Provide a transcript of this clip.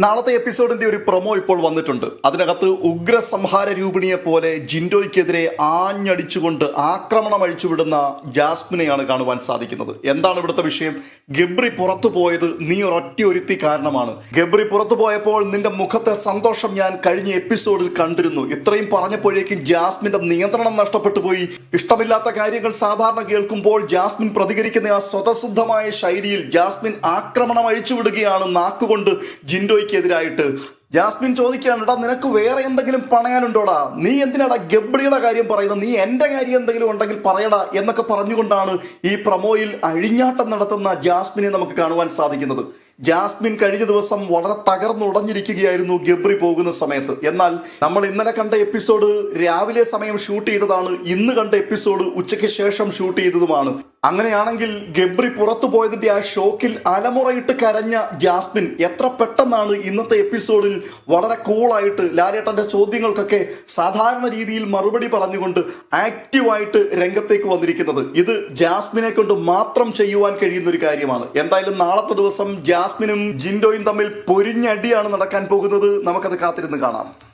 നാളത്തെ എപ്പിസോഡിന്റെ ഒരു പ്രൊമോ ഇപ്പോൾ വന്നിട്ടുണ്ട്. അതിനകത്ത് ഉഗ്ര സംഹാര രൂപിണിയെ പോലെ ജിൻഡോയ്ക്കെതിരെ ആഞ്ഞടിച്ചുകൊണ്ട് ആക്രമണം അഴിച്ചുവിടുന്ന ജാസ്മിനെയാണ് കാണുവാൻ സാധിക്കുന്നത്. എന്താണ് ഇവിടുത്തെ വിഷയം? ഗബ്രി പുറത്തു പോയത് നീ ഒരൊറ്റ ഒരുത്തി കാരണമാണ്. ഗബ്രി പുറത്തു പോയപ്പോൾ നിന്റെ മുഖത്തെ സന്തോഷം ഞാൻ കഴിഞ്ഞ എപ്പിസോഡിൽ കണ്ടിരുന്നു. ഇത്രയും പറഞ്ഞപ്പോഴേക്കും ജാസ്മിന്റെ നിയന്ത്രണം നഷ്ടപ്പെട്ടു പോയി. ഇഷ്ടമില്ലാത്ത കാര്യങ്ങൾ സാധാരണ കേൾക്കുമ്പോൾ ജാസ്മിൻ പ്രതികരിക്കുന്ന ആ സ്വതസിദ്ധമായ ശൈലിയിൽ ജാസ്മിൻ ആക്രമണം അഴിച്ചുവിടുകയാണ് നാക്കുകൊണ്ട് ജിൻഡോയ്ക്കെതിരായിട്ട് ജാസ്മിൻ ചോദിക്കുകയാണ് എടാ നിനക്ക് വേറെ എന്തെങ്കിലും പണയാനുണ്ടോടാ? നീ എന്തിനാടാ ഗബ്രിയുടെ കാര്യം പറയുന്നത്? നീ എന്റെ കാര്യം എന്തെങ്കിലും ഉണ്ടെങ്കിൽ പറയടാ എന്നൊക്കെ പറഞ്ഞുകൊണ്ടാണ് ഈ പ്രമോയിൽ അഴിഞ്ഞാട്ടം നടത്തുന്ന ജാസ്മിനെ നമുക്ക് കാണുവാൻ സാധിക്കുന്നത്. ജാസ്മിൻ കഴിഞ്ഞ ദിവസം വളരെ തകർന്നുടഞ്ഞിരിക്കുകയായിരുന്നു ഗബ്രി പോകുന്ന സമയത്ത്. എന്നാൽ നമ്മൾ ഇന്നലെ കണ്ട എപ്പിസോഡ് രാവിലെ സമയം ഷൂട്ട് ചെയ്തതാണ് ഇന്ന് കണ്ട എപ്പിസോഡ് ഉച്ചയ്ക്ക് ശേഷം ഷൂട്ട് ചെയ്തതുമാണ്. അങ്ങനെയാണെങ്കിൽ ഗബ്രി പുറത്തു പോയതിന്റെ ആ ഷോക്കിൽ അലമുറയിട്ട് കരഞ്ഞ ജാസ്മിൻ എത്ര പെട്ടെന്നാണ് ഇന്നത്തെ എപ്പിസോഡിൽ വളരെ കൂളായിട്ട് ലാലേട്ടന്റെ ചോദ്യങ്ങൾക്കൊക്കെ സാധാരണ രീതിയിൽ മറുപടി പറഞ്ഞുകൊണ്ട് ആക്റ്റീവായിട്ട് രംഗത്തേക്ക് വന്നിരിക്കുന്നത്. ഇത് ജാസ്മിനെ കൊണ്ട് മാത്രം ചെയ്യുവാൻ കഴിയുന്ന ഒരു കാര്യമാണ്. എന്തായാലും നാളത്തെ ദിവസം ജാസ്മിനും ജിൻഡോയും തമ്മിൽ പൊരിഞ്ഞടിയാണ് നടക്കാൻ പോകുന്നത്. നമുക്കത് കാത്തിരുന്ന് കാണാം.